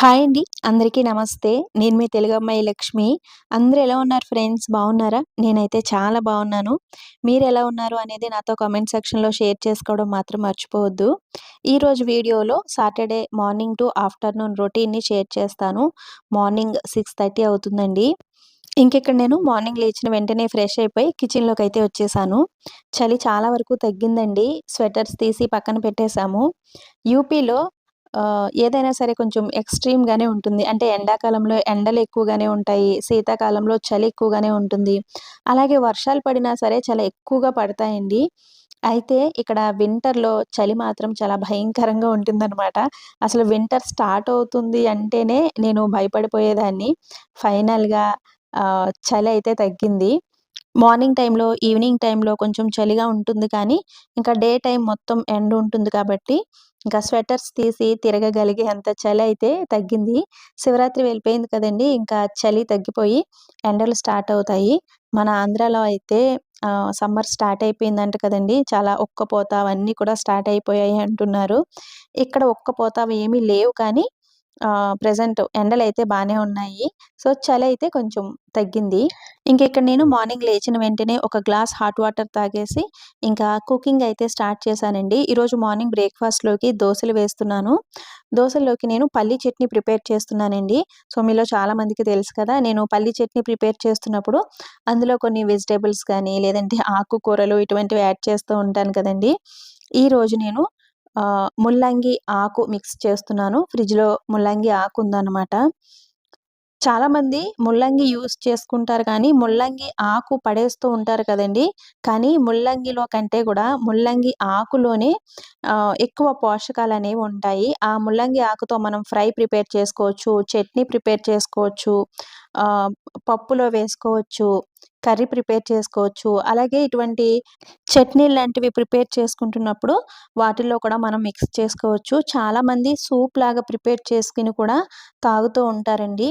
Hi అండి. అందరికీ నమస్తే. నేను మీ తెలుగు అమ్మాయి లక్ష్మి. అందరూ ఎలా ఉన్నారు ఫ్రెండ్స్? బాగున్నారా? నేనైతే చాలా బాగున్నాను. మీరు ఎలా ఉన్నారు అనేది నాతో కామెంట్ సెక్షన్లో షేర్ చేసుకోవడం మాత్రం మర్చిపోవద్దు. ఈరోజు వీడియోలో సాటర్డే మార్నింగ్ టు ఆఫ్టర్నూన్ రొటీన్ని షేర్ చేస్తాను. మార్నింగ్ సిక్స్ థర్టీ అవుతుందండి. ఇంకెక్కడ నేను? మార్నింగ్ లేచిన వెంటనే ఫ్రెష్ అయిపోయి కిచెన్లోకి అయితే వచ్చేసాను. చలి చాలా వరకు తగ్గిందండి. స్వెటర్స్ తీసి పక్కన పెట్టేశాము. యూపీలో ఏదైనా సరే కొంచెం ఎక్స్ట్రీమ్గానే ఉంటుంది. అంటే ఎండాకాలంలో ఎండలు ఎక్కువగానే ఉంటాయి. శీతాకాలంలో చలి ఎక్కువగానే ఉంటుంది. అలాగే వర్షాలు పడినా సరే చాలా ఎక్కువగా పడతాయండి. అయితే ఇక్కడ వింటర్లో చలి మాత్రం చాలా భయంకరంగా ఉంటుందన్నమాట. అసలు వింటర్ స్టార్ట్ అవుతుంది అంటేనే నేను భయపడిపోయేదాన్ని. ఫైనల్గా చలి అయితే తగ్గింది. మార్నింగ్ టైంలో ఈవినింగ్ టైంలో కొంచెం చలిగా ఉంటుంది కానీ ఇంకా డే టైం మొత్తం ఎండ ఉంటుంది కాబట్టి ఇంకా స్వెటర్స్ తీసి తిరగగలిగే అంత చలి అయితే తగ్గింది. శివరాత్రి వెళ్ళిపోయింది కదండి ఇంకా చలి తగ్గిపోయి ఎండలు స్టార్ట్ అవుతాయి. మన ఆంధ్రాలో అయితే సమ్మర్ స్టార్ట్ అయిపోయిందంట కదండి చాలా ఒక్కపోత అవన్నీ కూడా స్టార్ట్ అయిపోయాయి అంటున్నారు. ఇక్కడ ఒక్కపోత ఏమీ లేవు కానీ ప్రజెంట్ ఎండలు అయితే బాగానే ఉన్నాయి. సో చలి అయితే కొంచెం తగ్గింది. ఇంక ఇక్కడ నేను మార్నింగ్ లేచిన వెంటనే ఒక గ్లాస్ హాట్ వాటర్ తాగేసి ఇంకా కుకింగ్ అయితే స్టార్ట్ చేశానండి. ఈరోజు మార్నింగ్ బ్రేక్ఫాస్ట్లోకి దోశలు వేస్తున్నాను. దోశల్లోకి నేను పల్లి చట్నీ ప్రిపేర్ చేస్తున్నానండి. సో మీలో చాలామందికి తెలుసు కదా నేను పల్లి చట్నీ ప్రిపేర్ చేస్తున్నప్పుడు అందులో కొన్ని వెజిటేబుల్స్ కానీ లేదంటే ఆకుకూరలు ఇటువంటివి యాడ్ చేస్తూ ఉంటాను కదండి. ఈ రోజు నేను ముల్లంగి ఆకు మిక్స్ చేస్తున్నాను. ఫ్రిడ్జ్లో ముల్లంగి ఆకు ఉందన్నమాట. చాలామంది ముల్లంగి యూస్ చేసుకుంటారు కానీ ముల్లంగి ఆకు పడేస్తూ ఉంటారు కదండి. కానీ ముల్లంగిలో కంటే కూడా ముల్లంగి ఆకులోనే ఎక్కువ పోషకాలు అనేవి ఉంటాయి. ఆ ముల్లంగి ఆకుతో మనం ఫ్రై ప్రిపేర్ చేసుకోవచ్చు చట్నీ ప్రిపేర్ చేసుకోవచ్చు పప్పులో వేసుకోవచ్చు. కర్రీ ప్రిపేర్ చేసుకోవచ్చు. అలాగే ఇటువంటి చట్నీ లాంటివి ప్రిపేర్ చేసుకుంటున్నప్పుడు వాటిల్లో కూడా మనం మిక్స్ చేసుకోవచ్చు. చాలామంది సూప్ లాగా ప్రిపేర్ చేసుకుని కూడా తాగుతూ ఉంటారండి.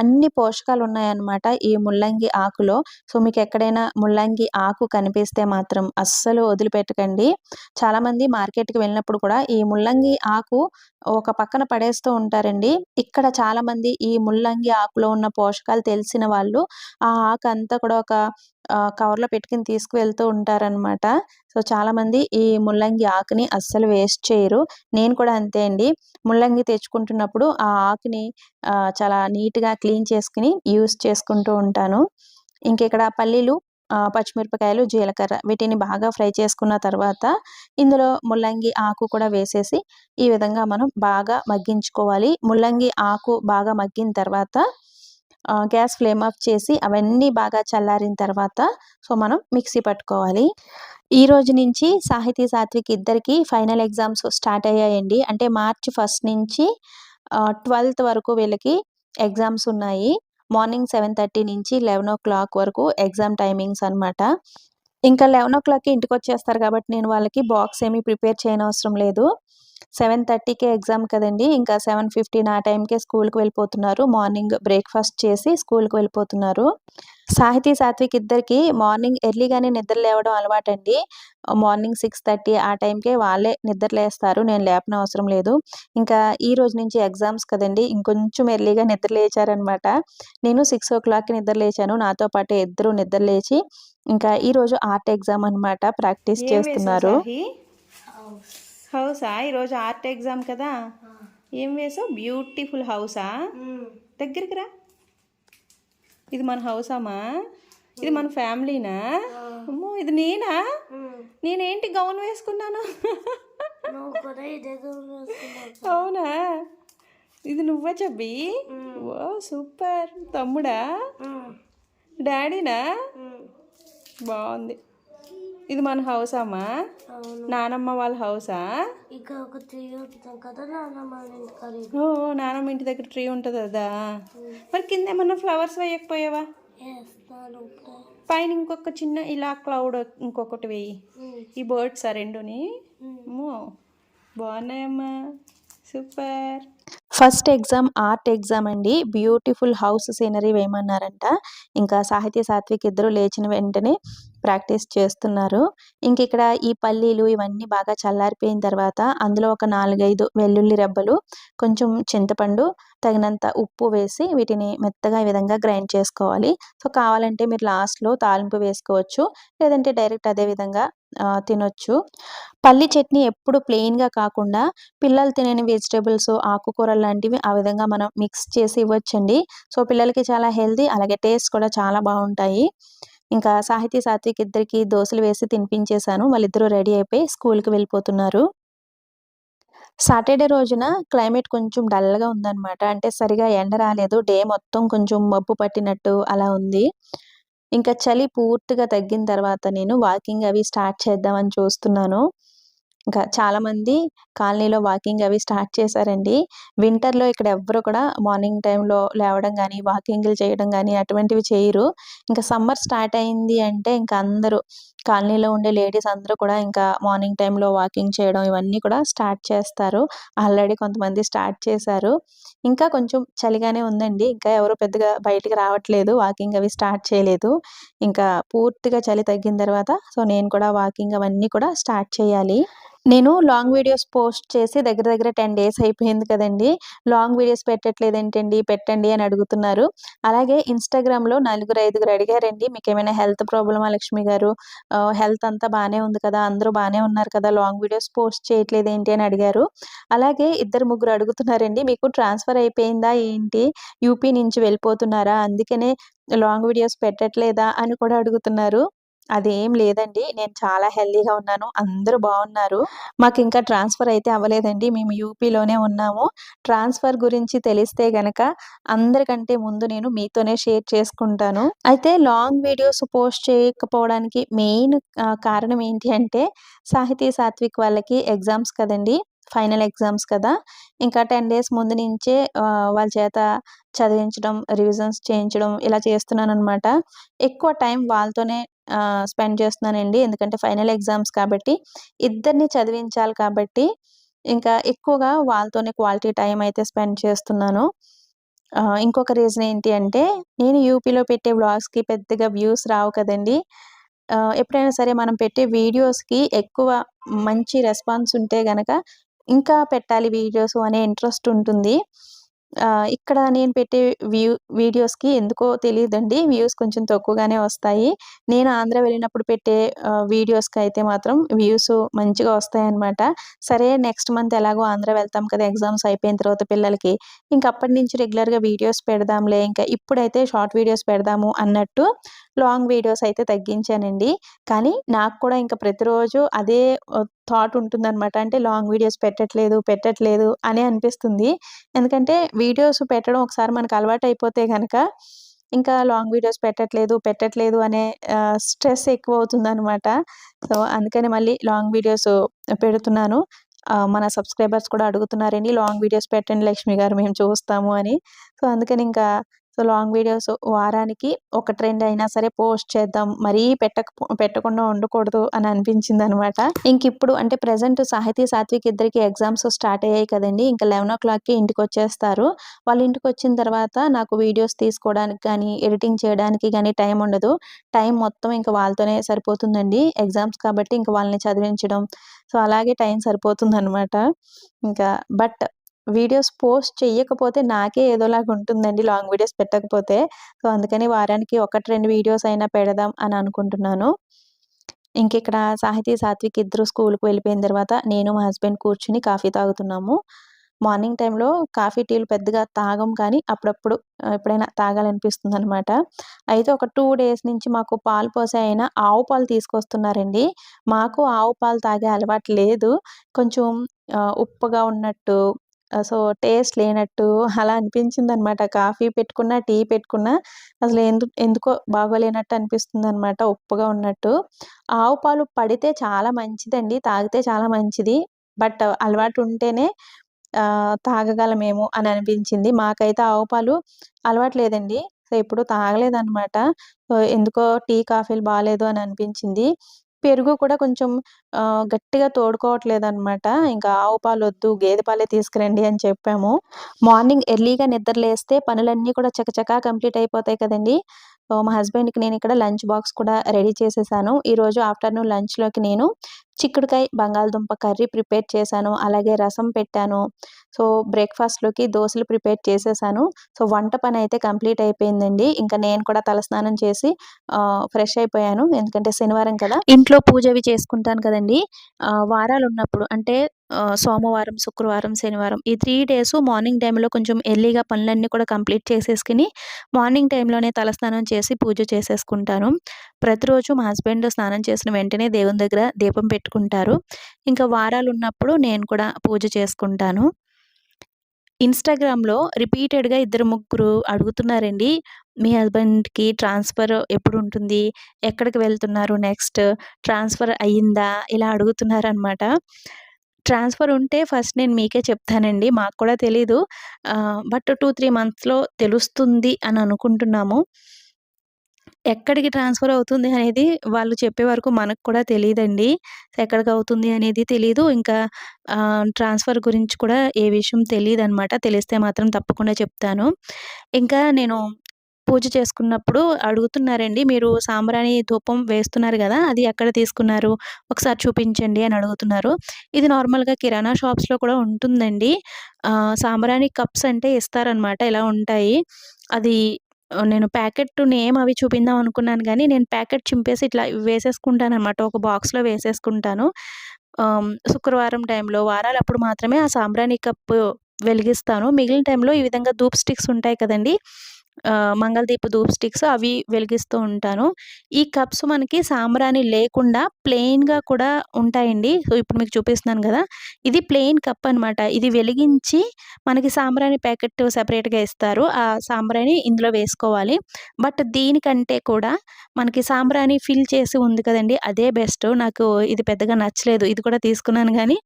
అన్ని పోషకాలు ఉన్నాయన్నమాట ఈ ముల్లంగి ఆకులో. సో మీకు ఎక్కడైనా ముల్లంగి ఆకు కనిపిస్తే మాత్రం అస్సలు వదిలిపెట్టకండి. చాలామంది మార్కెట్కి వెళ్ళినప్పుడు కూడా ఈ ముల్లంగి ఆకు ఒక పక్కన పడేస్తూ ఉంటారండి. ఇక్కడ చాలామంది ఈ ముల్లంగి ఆకులో ఉన్న పోషకాలు తెలిసిన వాళ్ళు ఆ ఆకు అంతా కూడా ఒక కవర్లో పెట్టుకుని తీసుకువెళ్తూ ఉంటారనమాట సో చాలామంది ఈ ముల్లంగి ఆకుని అస్సలు వేస్ట్ చేయరు. నేను కూడా అంతే అండి. ముల్లంగి తెచ్చుకుంటున్నప్పుడు ఆ ఆకుని చాలా నీట్గా క్లీన్ చేసుకుని యూస్ చేసుకుంటూ ఉంటాను. ఇంకెక్కడ పల్లీలు పచ్చిమిరపకాయలు జీలకర్ర వీటిని బాగా ఫ్రై చేసుకున్న తర్వాత ఇందులో ముల్లంగి ఆకు కూడా వేసేసి ఈ విధంగా మనం బాగా మగ్గించుకోవాలి. ముల్లంగి ఆకు బాగా మగ్గిన తర్వాత గ్యాస్ ఫ్లేమ్ ఆఫ్ చేసి అవన్నీ బాగా చల్లారిన తర్వాత సో మనం మిక్సీ పట్టుకోవాలి. ఈ రోజు నుంచి సాహితీ సాత్విక్ ఇద్దరికి ఫైనల్ ఎగ్జామ్స్ స్టార్ట్ అయ్యాయండి. అంటే మార్చ్ ఫస్ట్ నుంచి ట్వెల్త్ వరకు వీళ్ళకి ఎగ్జామ్స్ ఉన్నాయి. మార్నింగ్ సెవెన్ థర్టీ నుంచి లెవెన్ ఓ క్లాక్ వరకు ఎగ్జామ్ టైమింగ్స్ అనమాట ఇంకా లెవెన్ ఓ క్లాక్కి ఇంటికి వచ్చేస్తారు కాబట్టి నేను వాళ్ళకి బాక్స్ ఏమీ ప్రిపేర్ చేయనవసరం లేదు. సెవెన్ థర్టీకే ఎగ్జామ్ కదండి. ఇంకా సెవెన్ ఫిఫ్టీన్ ఆ టైంకే స్కూల్కి వెళ్ళిపోతున్నారు. మార్నింగ్ బ్రేక్ఫాస్ట్ చేసి స్కూల్కి వెళ్ళిపోతున్నారు. సాహితీ సాత్విక్ ఇద్దరికి మార్నింగ్ ఎర్లీగానే నిద్ర లేవడం అలవాటండి. మార్నింగ్ సిక్స్ థర్టీ ఆ టైంకే వాళ్ళే నిద్ర లేస్తారు. నేను లేపన అవసరం లేదు. ఇంకా ఈ రోజు నుంచి ఎగ్జామ్స్ కదండి. ఇంకొంచెం ఎర్లీగా నిద్ర లేచారనమాట. నేను సిక్స్ ఓ క్లాక్కి నిద్ర లేచాను. నాతో పాటు ఇద్దరు నిద్ర లేచి ఇంకా ఈరోజు ఆర్ట్ ఎగ్జామ్ అనమాట ప్రాక్టీస్ చేస్తున్నారు. హౌసా? ఈరోజు ఆర్ట్ ఎగ్జామ్ కదా? ఏం వేసావు? బ్యూటిఫుల్ హౌసా? దగ్గరికి రా. ఇది మన హౌసామా? ఇది మన ఫ్యామిలీనా? అమ్మో ఇది నేనా? నేనేంటి గౌన్ వేసుకున్నాను? అవునా? ఇది నువ్వా చెప్పి ఓ సూపర్. తమ్ముడా? డాడీనా? బాగుంది. ఇది మన హౌస్ అమ్మా? నానమ్మ వాళ్ళ హౌసా ఇక్కడ ఒక ట్రీ ఉంటుంది కదా నానమ్మ ఓ నానమ్మ ఇంటి దగ్గర ట్రీ ఉంటుంది కదా? మరి కింద ఏమన్నా ఫ్లవర్స్ వేయకపోయావా? పైన ఇంకొక చిన్న ఇలా క్లౌడ్ ఇంకొకటి వేయి. ఈ బర్డ్స్ ఆ రెండుని? బాగున్నాయమ్మా. Super first exam art exam అండి. బ్యూటిఫుల్ హౌస్ సీనరీ వేయమన్నారంట. ఇంకా సాహిత్య సాత్విక్ ఇద్దరు లేచిన వెంటనే ప్రాక్టీస్ చేస్తున్నారు. ఇంక ఇక్కడ ఈ పల్లీలు ఇవన్నీ బాగా చల్లారిపోయిన తర్వాత అందులో ఒక నాలుగైదు వెల్లుల్లి రెబ్బలు కొంచెం చింతపండు తగినంత ఉప్పు వేసి వీటిని మెత్తగా ఈ విధంగా గ్రైండ్ చేసుకోవాలి. సో కావాలంటే మీరు లాస్ట్లో తాలింపు వేసుకోవచ్చు లేదంటే డైరెక్ట్ అదే విధంగా తినొచ్చు. పల్లి చట్నీ ఎప్పుడు ప్లెయిన్గా కాకుండా పిల్లలు తినని వెజిటేబుల్స్ ఆకుకూరలు లాంటివి ఆ విధంగా మనం మిక్స్ చేసి ఇవ్వచ్చండి. సో పిల్లలకి చాలా హెల్తీ అలాగే టేస్ట్ కూడా చాలా బాగుంటాయి. ఇంకా సాహితీ సాత్విక్ ఇద్దరికి దోశలు వేసి తినిపించేశాను. వాళ్ళిద్దరూ రెడీ అయిపోయి స్కూల్కి వెళ్ళిపోతున్నారు. సాటర్డే రోజున క్లైమేట్ కొంచెం డల్గా ఉందన్నమాట. అంటే సరిగా ఎండ రాలేదు. డే మొత్తం కొంచెం మబ్బు పట్టినట్టు అలా ఉంది. ఇంకా చలి పూర్తిగా తగ్గిన తర్వాత నేను వాకింగ్ అవి స్టార్ట్ చేద్దామని చూస్తున్నాను. ఇంకా చాలామంది కాలనీలో వాకింగ్ అవి స్టార్ట్ చేశారండి. వింటర్లో ఇక్కడ ఎవ్వరు కూడా మార్నింగ్ టైంలో లేవడం కానీ వాకింగ్లు చేయడం కానీ అటువంటివి చేయరు. ఇంకా సమ్మర్ స్టార్ట్ అయింది అంటే ఇంకా అందరూ కాలనీలో ఉండే లేడీస్ అందరూ కూడా ఇంకా మార్నింగ్ టైంలో వాకింగ్ చేయడం ఇవన్నీ కూడా స్టార్ట్ చేస్తారు. ఆల్రెడీ కొంతమంది స్టార్ట్ చేశారు. ఇంకా కొంచెం చలిగానే ఉందండి. ఇంకా ఎవరు పెద్దగా బయటికి రావట్లేదు. వాకింగ్ అవి స్టార్ట్ చేయలేదు. ఇంకా పూర్తిగా చలి తగ్గిన తర్వాత సో నేను కూడా వాకింగ్ అవన్నీ కూడా స్టార్ట్ చేయాలి. నేను లాంగ్ వీడియోస్ పోస్ట్ చేసి దగ్గర దగ్గర టెన్ డేస్ అయిపోయింది కదండి. లాంగ్ వీడియోస్ పెట్టట్లేదు ఏంటండి? పెట్టండి అని అడుగుతున్నారు. అలాగే ఇన్స్టాగ్రామ్లో నలుగురు ఐదుగురు అడిగారండి మీకు ఏమైనా హెల్త్ ప్రాబ్లమా లక్ష్మి గారు? హెల్త్ అంతా బాగానే ఉంది కదా అందరూ బాగానే ఉన్నారు కదా లాంగ్ వీడియోస్ పోస్ట్ చేయట్లేదు ఏంటి? అని అడిగారు. అలాగే ఇద్దరు ముగ్గురు అడుగుతున్నారండి మీకు ట్రాన్స్ఫర్ అయిపోయిందా ఏంటి? యూపీ నుంచి వెళ్ళిపోతున్నారా? అందుకనే లాంగ్ వీడియోస్ పెట్టట్లేదా? అని కూడా అడుగుతున్నారు. అదేం లేదండి. నేను చాలా హెల్దీగా ఉన్నాను. అందరూ బాగున్నారు. మాకు ఇంకా ట్రాన్స్ఫర్ అయితే అవ్వలేదండి. మేము యూపీలోనే ఉన్నాము. ట్రాన్స్ఫర్ గురించి తెలిస్తే గనక అందరికంటే ముందు నేను మీతోనే షేర్ చేసుకుంటాను. అయితే లాంగ్ వీడియోస్ పోస్ట్ చేయకపోవడానికి మెయిన్ కారణం ఏంటి అంటే సాహితీ సాత్విక్ వాళ్ళకి ఎగ్జామ్స్ కదండి. ఫైనల్ ఎగ్జామ్స్ కదా. ఇంకా టెన్ డేస్ ముందు నుంచే వాళ్ళ చేత చదివించడం రివిజన్స్ చేయించడం ఇలా చేస్తున్నాను అనమాట ఎక్కువ టైం వాళ్ళతోనే స్పెండ్ చేస్తున్నానండి. ఎందుకంటే ఫైనల్ ఎగ్జామ్స్ కాబట్టి ఇద్దరిని చదివించాలి కాబట్టి ఇంకా ఎక్కువగా వాళ్ళతోనే క్వాలిటీ టైం అయితే స్పెండ్ చేస్తున్నాను. ఇంకొక రీజన్ ఏంటి అంటే నేను యూపీలో పెట్టే వ్లాగ్స్కి పెద్దగా వ్యూస్ రావు కదండి. ఎప్పుడైనా సరే మనం పెట్టే వీడియోస్కి ఎక్కువ మంచి రెస్పాన్స్ ఉంటే గనక ఇంకా పెట్టాలి వీడియోస్ అనే ఇంట్రెస్ట్ ఉంటుంది. ఇక్కడ నేను పెట్టే వ్యూ వీడియోస్కి ఎందుకో తెలియదండి. వ్యూస్ కొంచెం తక్కువగానే వస్తాయి. నేను ఆంధ్ర వెళ్ళినప్పుడు పెట్టే వీడియోస్కి అయితే మాత్రం వ్యూస్ మంచిగా వస్తాయి అన్నమాట సరే నెక్స్ట్ మంత్ ఎలాగో ఆంధ్ర వెళ్తాం కదా ఎగ్జామ్స్ అయిపోయిన తర్వాత పిల్లలకి. ఇంకా అప్పటి నుంచి రెగ్యులర్గా వీడియోస్ పెడదాంలే ఇంకా ఇప్పుడైతే షార్ట్ వీడియోస్ పెడదాము అన్నట్టు లాంగ్ వీడియోస్ అయితే తగ్గించానండి. కానీ నాకు కూడా ఇంకా ప్రతిరోజు అదే థాట్ ఉంటుందన్నమాట. అంటే లాంగ్ వీడియోస్ పెట్టట్లేదు పెట్టట్లేదు అని అనిపిస్తుంది. ఎందుకంటే వీడియోస్ పెట్టడం ఒకసారి మనకు అలవాటు అయిపోతే కనుక ఇంకా లాంగ్ వీడియోస్ పెట్టట్లేదు పెట్టట్లేదు అనే స్ట్రెస్ ఎక్కువ అవుతుందనమాట సో అందుకని మళ్ళీ లాంగ్ వీడియోస్ పెడుతున్నాను. మన సబ్స్క్రైబర్స్ కూడా అడుగుతున్నారండి లాంగ్ వీడియోస్ పెట్టండి లక్ష్మి గారు మేము చూస్తాము అని. సో అందుకని ఇంకా సో లాంగ్ వీడియోస్ వారానికి ఒక ట్రెండ్ అయినా సరే పోస్ట్ చేద్దాం. మరీ పెట్టక పెట్టకుండా ఉండకూడదు అని అనిపించింది అనమాట ఇంక ఇప్పుడు అంటే ప్రజెంట్ సాహితీ సాత్విక్ ఇద్దరికి ఎగ్జామ్స్ స్టార్ట్ అయ్యాయి కదండి. ఇంకా లెవెన్ ఓ క్లాక్కి ఇంటికి వచ్చేస్తారు వాళ్ళ ఇంటికి వచ్చిన తర్వాత నాకు వీడియోస్ తీసుకోవడానికి కానీ ఎడిటింగ్ చేయడానికి కానీ టైం ఉండదు. టైం మొత్తం ఇంకా వాళ్ళతోనే సరిపోతుందండి ఎగ్జామ్స్ కాబట్టి ఇంకా వాళ్ళని చదివించడం. సో అలాగే టైం సరిపోతుంది అనమాట ఇంకా బట్ వీడియోస్ పోస్ట్ చెయ్యకపోతే నాకే ఏదోలాగా ఉంటుందండి లాంగ్ వీడియోస్ పెట్టకపోతే. సో అందుకని వారానికి ఒకటి రెండు వీడియోస్ అయినా పెడదాం అని అనుకుంటున్నాను. ఇంక ఇక్కడ సాహితీ సాత్విక్ ఇద్దరు స్కూల్కి వెళ్ళిపోయిన తర్వాత నేను మా హస్బెండ్ కూర్చుని కాఫీ తాగుతున్నాము. మార్నింగ్ టైంలో కాఫీ టీలు పెద్దగా తాగం కానీ అప్పుడప్పుడు ఎప్పుడైనా తాగాలనిపిస్తుంది అనమాట అయితే ఒక టూ డేస్ నుంచి మాకు పాలు పోసే అయినా ఆవు పాలు తీసుకొస్తున్నారండి. మాకు ఆవు పాలు తాగే అలవాటు లేదు. కొంచెం ఉప్పుగా ఉన్నట్టు సో టేస్ట్ లేనట్టు అలా అనిపించింది అనమాట కాఫీ పెట్టుకున్నా టీ పెట్టుకున్నా అసలు ఎందు ఎందుకో బాగోలేనట్టు అనిపిస్తుంది అనమాట ఉప్పుగా ఉన్నట్టు. ఆవు పాలు పడితే చాలా మంచిదండి తాగితే చాలా మంచిది. బట్ అలవాటు ఉంటేనే ఆ, తాగగలమేమో అని అనిపించింది. మాకైతే ఆవు పాలు అలవాటు లేదండి. సో ఎప్పుడు తాగలేదన్నమాట సో ఎందుకో టీ కాఫీలు బాగాలేదు అని అనిపించింది. పెరుగు కూడా కొంచెం గట్టిగా గట్టిగా తోడుకోవట్లేదనమాట. ఇంకా ఆవు పాలు వద్దు గేదె పాలే తీసుకురండి అని చెప్పాము. మార్నింగ్ ఎర్లీగా నిద్ర లేస్తే పనులన్నీ కూడా చకచకా కంప్లీట్ అయిపోతాయి కదండీ! మా హస్బెండ్‌కి ఇక్కడ లంచ్ బాక్స్ కూడా రెడీ చేసేసాను. ఈరోజు ఆఫ్టర్‌నూన్ లంచ్‌లోకి నేను చిక్కుడుకాయ, బంగాళదుంప కర్రీ ప్రిపేర్ చేశాను. అలాగే రసం పెట్టాను. సో, బ్రేక్‌ఫాస్ట్‌లోకి దోశలు ప్రిపేర్ చేసేసాను. సో, వంట పని అయితే కంప్లీట్ అయిపోయిందండి. ఇంకా నేను కూడా తలస్నానం చేసి ఫ్రెష్ అయిపోయాను. ఎందుకంటే శనివారం కదా! ఇంట్లో పూజ అవి చేసుకుంటాను కదండీ! వారాలు ఉన్నప్పుడు అంటే సోమవారం, శుక్రవారం, శనివారం ఈ త్రీ డేస్ మార్నింగ్ టైంలో కొంచెం ఎర్లీగా పనులన్నీ కూడా కంప్లీట్ చేసేసుకొని, మార్నింగ్ టైంలోనే తలస్నానం చేసి పూజ చేసేసుకుంటాను. ప్రతిరోజు మా హస్బెండ్ స్నానం చేసిన వెంటనే దేవుని దగ్గర దీపం పెట్టుకుంటారు. ఇంకా వారాలు ఉన్నప్పుడు నేను కూడా పూజ చేసుకుంటాను. ఇన్‌స్టాగ్రామ్‌లో రిపీటెడ్‌గా ఇద్దరు, ముగ్గురు అడుగుతున్నారండి. మీ హస్బెండ్‌కి ట్రాన్స్‌ఫర్ ఎప్పుడు ఉంటుంది ఎక్కడికి వెళ్తున్నారు నెక్స్ట్? ట్రాన్స్‌ఫర్ అయిందా? ఇలా అడుగుతున్నారనమాట. ట్రాన్స్‌ఫర్ ఉంటే ఫస్ట్ నేను మీకే చెప్తానండి. మాకు కూడా తెలీదు. బట్ 2, 3 మంత్స్‌లో తెలుస్తుంది అని అనుకుంటున్నాము. ఎక్కడికి ట్రాన్స్‌ఫర్ అవుతుంది అనేది వాళ్ళు చెప్పే వరకు మనకు కూడా తెలియదండి ఎక్కడికి అవుతుంది అనేది తెలియదు ఇంకా ట్రాన్స్‌ఫర్ గురించి కూడా ఏ విషయం తెలీదనమాట. తెలిస్తే మాత్రం తప్పకుండా చెప్తాను. ఇంకా నేను పూజ చేసుకున్నప్పుడు అడుగుతున్నారండి. మీరు సాంబ్రాణి ధూపం వేస్తున్నారు కదా అది ఎక్కడ తీసుకున్నారు? ఒకసారి చూపించండి అని అడుగుతున్నారు. ఇది నార్మల్‌గా కిరాణా షాప్స్‌లో కూడా ఉంటుందండి. సాంబ్రాణి కప్స్ అంటే ఇస్తారనమాట. ఇలా ఉంటాయి. అది నేను ప్యాకెట్ నేమ్ అవి చూపిందాం అనుకున్నాను కానీ నేను ప్యాకెట్ చింపేసి ఇట్లా వేసేసుకుంటాననమాట. ఒక బాక్స్‌లో వేసేసుకుంటాను. శుక్రవారం టైంలో, వారాలు అప్పుడు మాత్రమే ఆ సాంబ్రాణి కప్పు వెలిగిస్తాను. మిగిలిన టైంలో ఈ విధంగా ధూప్ స్టిక్స్ ఉంటాయి కదండీ! మంగళదీప ధూప్ స్టిక్స్ అవి వెలిగిస్తూ ఉంటాను. ఈ కప్స్ మనకి సాంబ్రాణి లేకుండా ప్లెయిన్‌గా కూడా ఉంటాయండి. సో, ఇప్పుడు మీకు చూపిస్తున్నాను కదా ఇది ప్లెయిన్ కప్ అనమాట. ఇది వెలిగించి మనకి సాంబ్రాణి ప్యాకెట్ సపరేట్గా ఇస్తారు. ఆ సాంబ్రాణి ఇందులో వేసుకోవాలి. బట్ దీనికంటే కూడా మనకి సాంబ్రాణి ఫిల్ చేసి ఉంది కదండి అదే బెస్ట్. నాకు ఇది పెద్దగా నచ్చలేదు. ఇది కూడా తీసుకున్నాను కానీ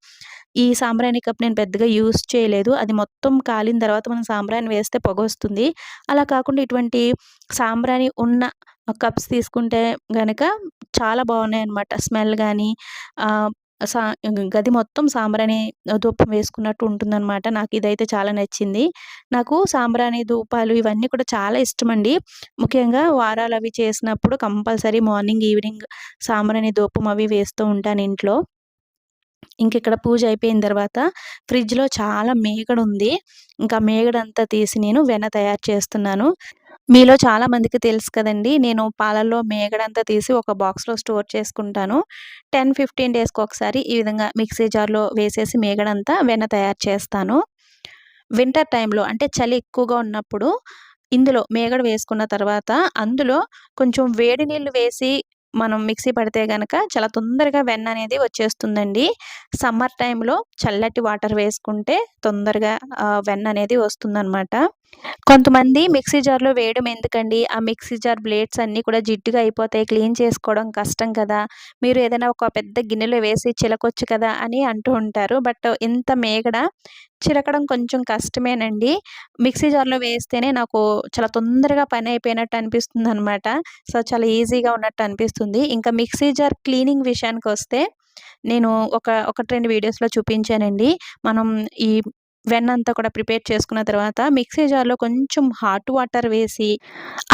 ఈ సాంబ్రాణి కప్ నేను పెద్దగా యూస్ చేయలేదు. అది మొత్తం కాలిన తర్వాత మనం సాంబ్రాణి వేస్తే పొగ వస్తుంది అలా కాకుండా ఇటువంటి సాంబ్రాణి ఉన్న కప్స్ తీసుకుంటే గనక చాలా బాగున్నాయన్నమాట. స్మెల్ కానీ సా గది మొత్తం సాంబ్రాణి ధూపం వేసుకున్నట్టు ఉంటుందన్నమాట నాకు ఇదైతే చాలా నచ్చింది. నాకు సాంబ్రాణి ధూపాలు ఇవన్నీ కూడా చాలా ఇష్టమండి. ముఖ్యంగా వారాలు అవి చేసినప్పుడు కంపల్సరీ మార్నింగ్, ఈవినింగ్ సాంబ్రాణి ధూపం అవి వేస్తూ ఉంటాను ఇంట్లో. ఇంకిక్కడ పూజ అయిపోయిన తర్వాత ఫ్రిడ్జ్‌లో చాలా మీగడుంది. ఇంకా మేగడంతా తీసి నేను వెన్న తయారు చేస్తున్నాను. మీలో చాలా మందికి తెలుసు కదండి నేను పాలల్లో మేగడంతా తీసి ఒక బాక్స్‌లో స్టోర్ చేసుకుంటాను. టెన్ ఫిఫ్టీన్ డేస్కి ఒకసారి ఈ విధంగా మిక్సీ జార్‌లో వేసేసి మేగడంతా వెన్న తయారు చేస్తాను. వింటర్ టైంలో అంటే చలి ఎక్కువగా ఉన్నప్పుడు ఇందులో మేగడ వేసుకున్న తర్వాత అందులో కొంచెం వేడి నీళ్ళు వేసి మనం మిక్సీ పడితే గనక చాలా తొందరగా వెన్న అనేది వచ్చేస్తుందండి. సమ్మర్ టైంలో చల్లటి వాటర్ వేసుకుంటే తొందరగా వెన్న అనేది వస్తుందన్నమాట కొంతమంది మిక్సీ జార్‌లో వేయడం ఎందుకండి? ఆ మిక్సీ జార్ బ్లేడ్స్ అన్నీ కూడా జిడ్డుగా అయిపోతాయి. క్లీన్ చేసుకోవడం కష్టం కదా! మీరు ఏదైనా ఒక పెద్ద గిన్నెలో వేసి చిలకొచ్చు కదా! అని అంటూ ఉంటారు. బట్ ఇంత మేగడ చిలకడం కొంచెం కష్టమేనండి. మిక్సీ జార్‌లో వేస్తేనే నాకు చాలా తొందరగా పని అయిపోయినట్టు అనిపిస్తుంది అనమాట సో, చాలా ఈజీగా ఉన్నట్టు అనిపిస్తుంది. ఇంకా మిక్సీ జార్ క్లీనింగ్ విషయానికి వస్తే నేను ఒక ఒకటి, రెండు వీడియోస్‌లో చూపించానండి. మనం ఈ వెన్న అంతా కూడా ప్రిపేర్ చేసుకున్న తర్వాత మిక్సీ జార్‌లో కొంచెం హాట్ వాటర్ వేసి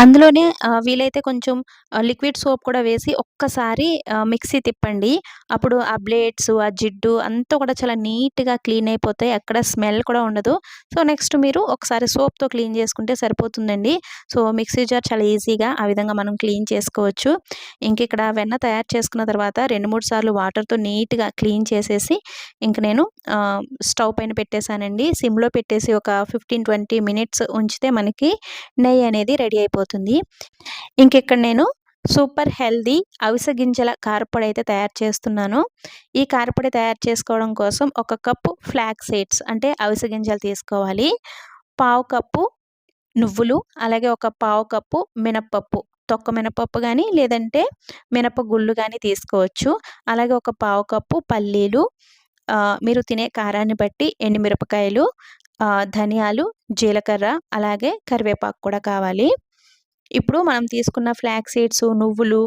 అందులోనే వీలైతే కొంచెం లిక్విడ్ సోప్ కూడా వేసి ఒక్కసారి మిక్సీ తిప్పండి. అప్పుడు ఆ బ్లేడ్స్, ఆ జిడ్డు అంతా కూడా చాలా నీట్‌గా క్లీన్ అయిపోతాయి. అక్కడ స్మెల్ కూడా ఉండదు. సో, నెక్స్ట్ మీరు ఒకసారి సోప్‌తో క్లీన్ చేసుకుంటే సరిపోతుందండి. సో, మిక్సీ జార్ చాలా ఈజీగా ఆ విధంగా మనం క్లీన్ చేసుకోవచ్చు. ఇంకిక్కడ వెన్న తయారు చేసుకున్న తర్వాత 2, 3 సార్లు వాటర్‌తో నీట్‌గా క్లీన్ చేసేసి ఇంక నేను స్టవ్ పైన పెట్టేశానండి పెట్టేసానండి. సిమ్‌లో పెట్టేసి ఒక 15, 20 మినిట్స్ ఉంచితే మనకి నెయ్యి అనేది రెడీ అయిపోతుంది. ఇంకెక్కడ నేను సూపర్ హెల్దీ అవిసె గింజల కారపొడి అయితే తయారు చేస్తున్నాను. ఈ కారపొడి తయారు చేసుకోవడం కోసం ఒక కప్పు ఫ్లాక్ సీడ్స్ అంటే అవిసె గింజలు తీసుకోవాలి. పావు కప్పు నువ్వులు, అలాగే ఒక పావు కప్పు మినప్పప్పు తొక్క మినపప్పు కానీ లేదంటే మినప గుళ్ళు కానీ తీసుకోవచ్చు. అలాగే ఒక పావు కప్పు పల్లీలు, మీరు తినే కారాన్ని బట్టి ఎండుమిరపకాయలు, ధనియాలు, జీలకర్ర, అలాగే కరివేపాకు కూడా కావాలి. ఇప్పుడు మనం తీసుకున్న ఫ్లాక్స్ సీడ్స్, నువ్వులు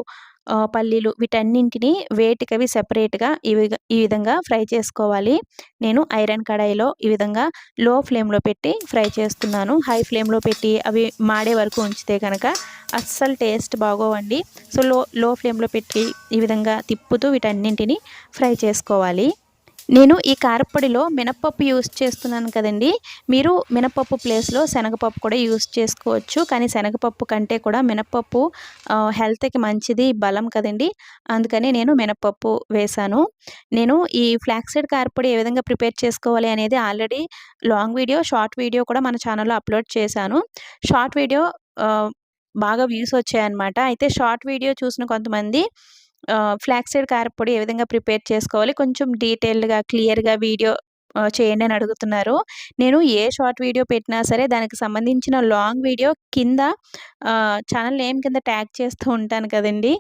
పల్లీలు వీటన్నింటిని వేటికవి సెపరేట్గా ఈ ఈ విధంగా ఫ్రై చేసుకోవాలి. నేను ఐరన్ కడాయిలో ఈ విధంగా లో ఫ్లేమ్లో పెట్టి ఫ్రై చేస్తున్నాను. హై ఫ్లేమ్లో పెట్టి అవి మాడే వరకు ఉంచితే కనుక అస్సలు టేస్ట్ బాగోవండి. సో లో లో ఫ్లేమ్లో పెట్టి ఈ విధంగా తిప్పుతూ వీటన్నింటిని ఫ్రై చేసుకోవాలి. నేను ఈ కారపొడిలో మినపప్పు యూస్ చేస్తున్నాను కదండి. మీరు మినపప్పు ప్లేస్లో శనగపప్పు కూడా యూస్ చేసుకోవచ్చు. కానీ శనగపప్పు కంటే కూడా మినప్పప్పు హెల్త్కి మంచిది బలం కదండి. అందుకని నేను మినపప్పు వేశాను. నేను ఈ ఫ్లాక్సైడ్ కారపొడి ఏ విధంగా ప్రిపేర్ చేసుకోవాలి అనేది already long video short video కూడా మన ఛానల్లో అప్లోడ్ చేశాను. షార్ట్ వీడియో బాగా వ్యూస్ వచ్చాయన్నమాట. అయితే షార్ట్ వీడియో చూసిన కొంతమంది ఫ్లాక్సీడ్ కారపొడి ఏ విధంగా ప్రిపేర్ చేసుకోవాలి? కొంచెం డీటెయిల్డ్గా క్లియర్గా వీడియో చేయండి అని అడుగుతున్నారు. నేను ఏ షార్ట్ వీడియో పెట్టినా సరే దానికి సంబంధించిన లాంగ్ వీడియో కింద ఛానల్ నేమ్ కింద ట్యాగ్ చేస్తూ ఉంటాను కదండి.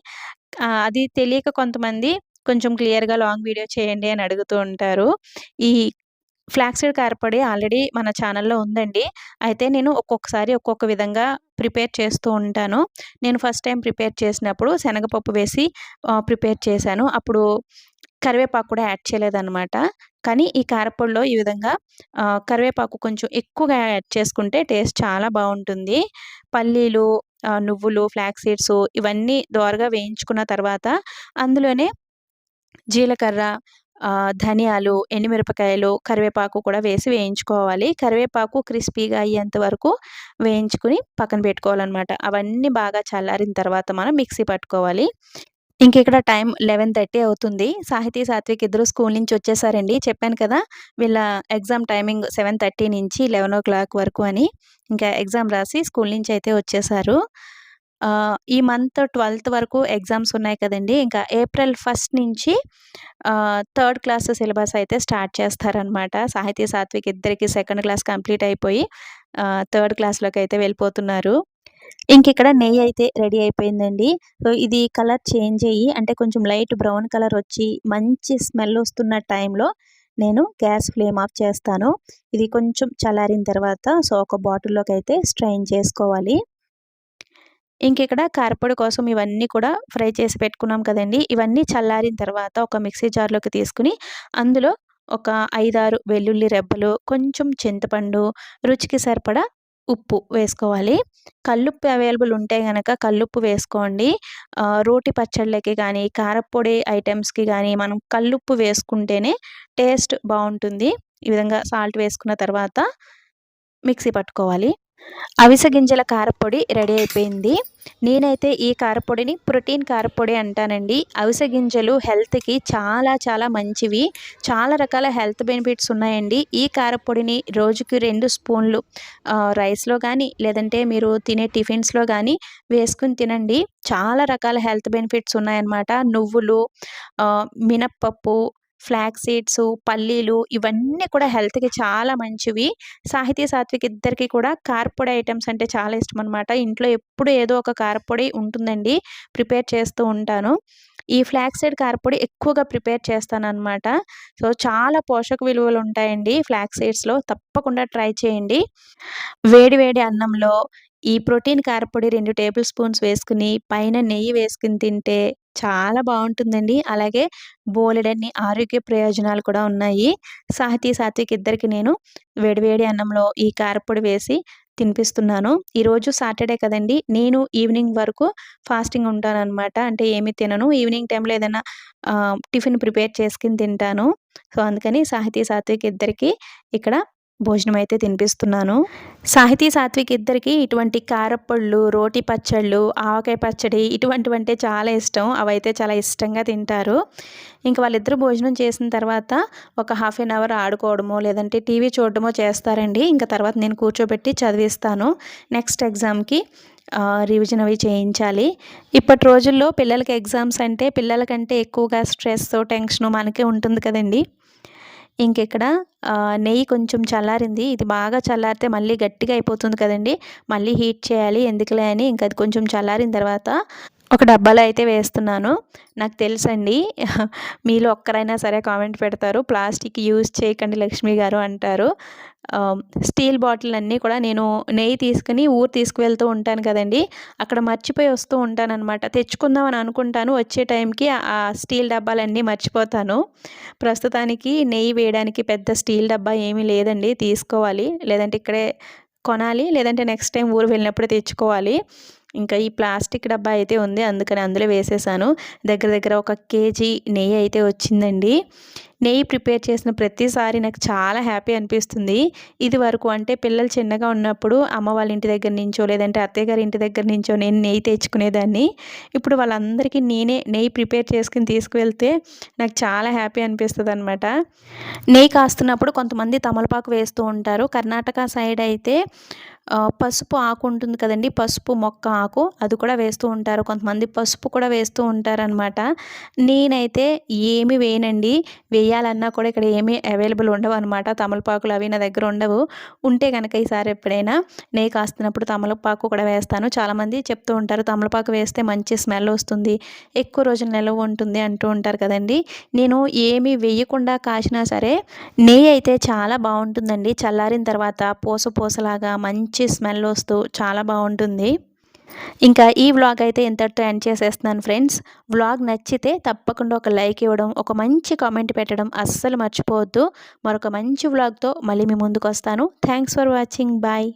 అది తెలియక కొంతమంది కొంచెం క్లియర్గా లాంగ్ వీడియో చేయండి అని అడుగుతూ ఉంటారు. ఈ ఫ్లాక్సీడ్ కారపొడి ఆల్రెడీ మన ఛానల్లో ఉందండి. అయితే నేను ఒక్కొక్కసారి ఒక్కొక్క విధంగా ప్రిపేర్ చేస్తూ ఉంటాను. నేను ఫస్ట్ టైం ప్రిపేర్ చేసినప్పుడు శనగపప్పు వేసి ప్రిపేర్ చేశాను. అప్పుడు కరివేపాకు కూడా యాడ్ చేయలేదన్నమాట. కానీ ఈ కారపొడిలో ఈ విధంగా కరివేపాకు కొంచెం ఎక్కువగా యాడ్ చేసుకుంటే టేస్ట్ చాలా బాగుంటుంది. పల్లీలు నువ్వులు ఫ్లాక్ సీడ్స్ ఇవన్నీ దోరగా వేయించుకున్న తర్వాత అందులోనే జీలకర్ర ధనియాలు ఎండుమిరపకాయలు కరివేపాకు కూడా వేసి వేయించుకోవాలి. కరివేపాకు క్రిస్పీగా అయ్యేంత వరకు వేయించుకుని పక్కన పెట్టుకోవాలన్నమాట. అవన్నీ బాగా చల్లారిన తర్వాత మనం మిక్సీ పట్టుకోవాలి. ఇంక ఇక్కడ టైం లెవెన్ థర్టీ అవుతుంది. సాహితీ సాత్విక్ ఇద్దరు స్కూల్ నుంచి వచ్చేసారండి. చెప్పాను కదా వీళ్ళ ఎగ్జామ్ టైమింగ్ సెవెన్ థర్టీ నుంచి లెవెన్ ఓ క్లాక్ వరకు అని. ఇంకా ఎగ్జామ్ రాసి స్కూల్ నుంచి అయితే వచ్చేసారు. ఈ మంత్ ట్వెల్త్ వరకు ఎగ్జామ్స్ ఉన్నాయి కదండి. ఇంకా ఏప్రిల్ ఫస్ట్ నుంచి థర్డ్ క్లాస్ సిలబస్ అయితే స్టార్ట్ చేస్తారనమాట. సాహితీ సాత్విక్ ఇద్దరికి సెకండ్ క్లాస్ కంప్లీట్ అయిపోయి థర్డ్ క్లాస్లోకి అయితే వెళ్ళిపోతున్నారు. ఇంక ఇక్కడ నెయ్యి అయితే రెడీ అయిపోయిందండి. సో ఇది కలర్ చేంజ్ అయ్యి అంటే కొంచెం లైట్ బ్రౌన్ కలర్ వచ్చి మంచి స్మెల్ వస్తున్న టైంలో నేను గ్యాస్ ఫ్లేమ్ ఆఫ్ చేస్తాను. ఇది కొంచెం చల్లారిన తర్వాత సో ఒక బాటిల్లోకి అయితే స్ట్రైన్ చేసుకోవాలి. ఇంక ఇక్కడ కారపొడి కోసం ఇవన్నీ కూడా ఫ్రై చేసి పెట్టుకున్నాం కదండి. ఇవన్నీ చల్లారిన తర్వాత ఒక మిక్సీ జార్లోకి తీసుకుని అందులో ఒక ఐదారు వెల్లుల్లి రెబ్బలు కొంచెం చింతపండు రుచికి సరిపడా ఉప్పు వేసుకోవాలి. కల్లుప్పు అవైలబుల్ ఉంటే కనుక కల్లుప్పు వేసుకోండి. రోటి పచ్చళ్ళకి కానీ కారపొడి ఐటమ్స్కి కానీ మనం కల్లుప్పు వేసుకుంటేనే టేస్ట్ బాగుంటుంది. ఈ విధంగా సాల్ట్ వేసుకున్న తర్వాత మిక్సీ పట్టుకోవాలి. అవిసె గింజల కారపొడి రెడీ అయిపోయింది. నేనైతే ఈ కారపొడిని ప్రోటీన్ కారపొడి అంటానండి. అవిసె గింజలు హెల్త్కి చాలా చాలా మంచివి. చాలా రకాల హెల్త్ బెనిఫిట్స్ ఉన్నాయండి. ఈ కారపొడిని రోజుకి రెండు స్పూన్లు రైస్లో కానీ లేదంటే మీరు తినే టిఫిన్స్లో కానీ వేసుకుని తినండి. చాలా రకాల హెల్త్ బెనిఫిట్స్ ఉన్నాయన్నమాట. నువ్వులు మినప్పప్పు ఫ్లాక్ సీడ్స్ పల్లీలు ఇవన్నీ కూడా హెల్త్కి చాలా మంచివి. సాహితీ సాత్విక్ ఇద్దరికి కూడా కారపొడి ఐటమ్స్ అంటే చాలా ఇష్టం అనమాట ఇంట్లో ఎప్పుడు ఏదో ఒక కారపొడి ఉంటుందండి ప్రిపేర్ చేస్తూ ఉంటాను. ఈ ఫ్లాక్ సీడ్ కారపొడి ఎక్కువగా ప్రిపేర్ చేస్తాను అనమాట సో చాలా పోషక విలువలు ఉంటాయండి ఫ్లాక్ సీడ్స్లో. తప్పకుండా ట్రై చేయండి. వేడి వేడి అన్నంలో ఈ ప్రోటీన్ కారపొడి రెండు టేబుల్ స్పూన్స్ వేసుకుని పైన నెయ్యి వేసుకుని తింటే చాలా బాగుంటుందండి. అలాగే బోలెడన్ని ఆరోగ్య ప్రయోజనాలు కూడా ఉన్నాయి. సాహితీ సాత్విక్ ఇద్దరికి నేను వేడివేడి అన్నంలో ఈ కారపొడి వేసి తినిపిస్తున్నాను. ఈరోజు సాటర్డే కదండి నేను ఈవినింగ్ వరకు ఫాస్టింగ్ ఉంటాను అనమాట అంటే ఏమి తినను. ఈవినింగ్ టైంలో ఏదైనా టిఫిన్ ప్రిపేర్ చేసుకుని తింటాను. సో అందుకని సాహితీ సాత్విక్ ఇద్దరికి ఇక్కడ భోజనం అయితే తినిపిస్తున్నాను. సాహితీ సాత్విక్ ఇద్దరికి ఇటువంటి కారప్పళ్ళు రోటి పచ్చళ్ళు ఆవకాయ పచ్చడి ఇటువంటివంటే చాలా ఇష్టం. అవైతే చాలా ఇష్టంగా తింటారు. ఇంకా వాళ్ళిద్దరూ భోజనం చేసిన తర్వాత ఒక హాఫ్ అన్ అవర్ ఆడుకోవడమో లేదంటే టీవీ చూడడమో చేస్తారండి. ఇంకా తర్వాత నేను కూర్చోబెట్టి చదివిస్తాను. నెక్స్ట్ ఎగ్జామ్కి రివిజన్ అవి చేయించాలి. ఇప్పటి రోజుల్లో పిల్లలకి ఎగ్జామ్స్ అంటే పిల్లలకంటే ఎక్కువగా స్ట్రెస్ టెన్షన్ మనకే ఉంటుంది కదండి. ఇంకెక్కడ? నెయ్యి కొంచెం చల్లారింది. ఇది బాగా చల్లారితే మళ్ళీ గట్టిగా అయిపోతుంది కదండి. మళ్ళీ హీట్ చేయాలి. ఎందుకులే అని ఇంకా అది కొంచెం చల్లారిన తర్వాత ఒక డబ్బాలో అయితే వేస్తున్నాను. నాకు తెలుసండి మీలో ఒక్కరైనా సరే కామెంట్ పెడతారు ప్లాస్టిక్ యూజ్ చేయకండి లక్ష్మి గారు అంటారు. స్టీల్ బాటిల్ అన్నీ కూడా నేను నెయ్యి తీసుకుని ఊరు తీసుకువెళ్తూ ఉంటాను కదండి. అక్కడ మర్చిపోయి వస్తూ ఉంటాను అనమాట తెచ్చుకుందామని అనుకుంటాను. వచ్చే టైంకి ఆ స్టీల్ డబ్బాలన్నీ మర్చిపోతాను. ప్రస్తుతానికి నెయ్యి వేయడానికి పెద్ద స్టీల్ డబ్బా ఏమీ లేదండి. తీసుకోవాలి. లేదంటే ఇక్కడే కొనాలి. లేదంటే నెక్స్ట్ టైం ఊరు వెళ్ళినప్పుడు తెచ్చుకోవాలి. ఇంకా ఈ ప్లాస్టిక్ డబ్బా అయితే ఉంది అందుకని అందులో వేసేసాను. దగ్గర దగ్గర ఒక కేజీ నెయ్యి అయితే వచ్చిందండి. నెయ్యి ప్రిపేర్ చేసిన ప్రతిసారి నాకు చాలా హ్యాపీ అనిపిస్తుంది. ఇది వరకు అంటే పిల్లలు చిన్నగా ఉన్నప్పుడు అమ్మ వాళ్ళ ఇంటి దగ్గర నుంచో లేదంటే అత్తయ్య గారి ఇంటి దగ్గర నుంచో నేను నెయ్యి తెచ్చుకునేదాన్ని. ఇప్పుడు వాళ్ళందరికీ నేనే నెయ్యి ప్రిపేర్ చేసుకుని తీసుకువెళ్తే నాకు చాలా హ్యాపీ అనిపిస్తుంది అనమాట నెయ్యి కాస్తున్నప్పుడు కొంతమంది తమలపాకు వేస్తూ ఉంటారు. కర్ణాటక సైడ్ అయితే పసుపు ఆకు ఉంటుంది కదండి పసుపు మొక్క ఆకు అది కూడా వేస్తూ ఉంటారు. కొంతమంది పసుపు కూడా వేస్తూ ఉంటారనమాట నేనైతే ఏమి వేయనండి. వేయాలన్నా కూడా ఇక్కడ ఏమీ అవైలబుల్ ఉండవు అనమాట తమలపాకులు అవి నా దగ్గర ఉండవు. ఉంటే కనుక ఈసారి ఎప్పుడైనా నెయ్యి కాస్తున్నప్పుడు తమలపాకు కూడా వేస్తాను. చాలామంది చెప్తూ ఉంటారు తమలపాకు వేస్తే మంచి స్మెల్ వస్తుంది ఎక్కువ రోజులు నిల్వ ఉంటుంది అంటూ ఉంటారు కదండి. నేను ఏమి వేయకుండా కాసినా సరే నెయ్యి అయితే చాలా బాగుంటుందండి. చల్లారిన తర్వాత పూస పూసలాగా మంచి స్మెల్ వస్తూ చాలా బాగుంటుంది. ఇంకా ఈ వ్లాగ్ అయితే ఇంతటితో ఎండ్ చేసేస్తున్నాను ఫ్రెండ్స్. వ్లాగ్ నచ్చితే తప్పకుండా ఒక లైక్ ఇవ్వడం ఒక మంచి కామెంట్ పెట్టడం అస్సలు మర్చిపోవద్దు. మరొక మంచి వ్లాగ్తో మళ్ళీ మీ ముందుకు వస్తాను. Thanks for watching. బాయ్.